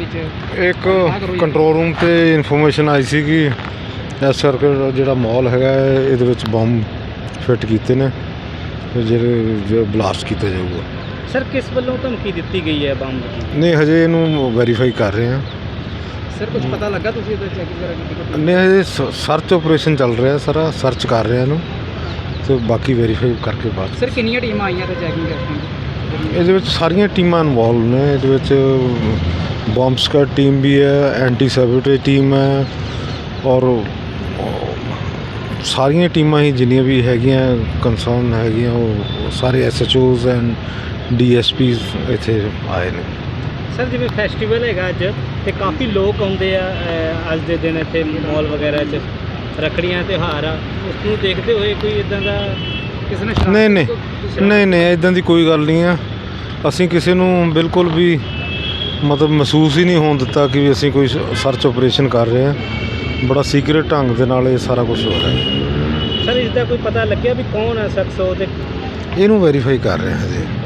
ਇੱਕ control room ਤੇ information ਆਈ ਸੀ ਕਿ ਇਸ ਕਰਕੇ ਜਿਹੜਾ ਮਾਲ ਹੈਗਾ ਹੈ, ਇਹਦੇ ਵਿੱਚ ਬੰਬ ਫਿੱਟ ਕੀਤੇ ਨੇ। ਤੇ ਜਿਹੜੇ ਜੋ ਬਲਾਸਟ ਕੀਤਾ ਜਾਊਗਾ। ਸਰ ਕਿਸ ਵੱਲੋਂ ਧਮਕੀ ਦਿੱਤੀ ਗਈ ਹੈ ਬੰਬ ਦੀ? ਨਹੀਂ ਹਜੇ ਇਹਨੂੰ ਵੈਰੀਫਾਈ ਕਰ ਰਹੇ ਹਾਂ। ਸਰ ਕੁਝ ਪਤਾ ਲੱਗਾ ਤੁਸੀਂ ਇਹਦਾ ਚੈਕਿੰਗ ਵਗੈਰਾ ਕੀਤੀ ਨਹੀਂ ਹਜੇ ਸਰਚ ਆਪਰੇਸ਼ਨ ਚੱਲ ਰਿਹਾ ਸਾਰਾ। ਸਰਚ ਕਰ ਰਹੇ ਹਾਂ ਇਹਨੂੰ। ਤੇ ਬਾਕੀ ਵੈਰੀਫਾਈ ਕਰਕੇ ਬਾਅਦ ਸਰ ਕਿੰਨੀਆਂ ਟੀਮਾਂ ਆਈਆਂ ਤੇ ਚੈਕਿੰਗ ਕਰਨ ਇਹਦੇ ਵਿੱਚ ਸਾਰੀਆਂ ਟੀਮਾਂ ਇਨਵੋਲਵ ਨੇ। ਇਹਦੇ ਵਿੱਚ ਬੰਬ ਸਕਰ ਟੀਮ ਵੀ ਹੈ ਐਂਟੀ ਸੈਬੋਟੇਜ ਟੀਮ ਹੈ ਔਰ ਸਾਰੀਆਂ ਟੀਮਾਂ ਹੀ ਜਿੰਨੀਆਂ ਵੀ ਹੈਗੀਆਂ ਕੰਸਰਨ ਹੈਗੀਆਂ ਉਹ ਸਾਰੇ ਐਸਐਚਓਜ਼ ਐਂਡ ਡੀਐਸਪੀਜ਼ ਇੱਥੇ ਆਏ ਨੇ। ਸਰ ਜਿਵੇਂ ਫੈਸਟੀਵਲ ਹੈਗਾ ਅੱਜ ਤੇ ਕਾਫੀ ਲੋਕ ਆਉਂਦੇ ਆ ਅਹ, ਅੱਜ ਦੇ ਦਿਨ ਇੱਥੇ ਮਾਲ ਵਗੈਰਾ 'ਚ ਰੱਖੜੀਆਂ ਤਿਉਹਾਰ ਆ ਉਸ ਨੂੰ ਦੇਖਦੇ ਹੋਏ ਕੋਈ ਇਦਾਂ ਦਾ ਕਿਸੇ ਨੇ ਸ਼ਰਾਰਤ- ਨਹੀਂ ਨਹੀਂ ਸ਼ਰਾਰਤ- ਨਹੀਂ ਨਹੀਂ ਇਦਾਂ ਦੀ ਕੋਈ ਗੱਲ ਨਹੀਂ ਆ। ਅਸੀਂ ਕਿਸੇ ਨੂੰ ਬਿਲਕੁਲ ਵੀ ਮਤਲਬ ਮਹਿਸੂਸ ਹੀ ਨਹੀਂ ਹੋਣ ਦਿੱਤਾ ਕਿ ਵੀ ਅਸੀਂ ਕੋਈ ਸਰਚ ਆਪਰੇਸ਼ਨ ਕਰ ਰਹੇ ਹਾਂ। ਬੜਾ ਸੀਕ੍ਰੀਟ ਢੰਗ ਦੇ ਨਾਲ ਇਹ ਸਾਰਾ ਕੁਝ ਹੋ ਰਿਹਾ ਹੈ। ਸਰ ਇਸ ਦਾ ਕੋਈ ਪਤਾ ਲੱਗਿਆ ਵੀ ਕੌਣ ਹੈ ਸ਼ਖਸ ਉਹ ਤੇ? ਇਹਨੂੰ ਵੈਰੀਫਾਈ ਕਰ ਰਹੇ ਹਾਂ ਜੀ।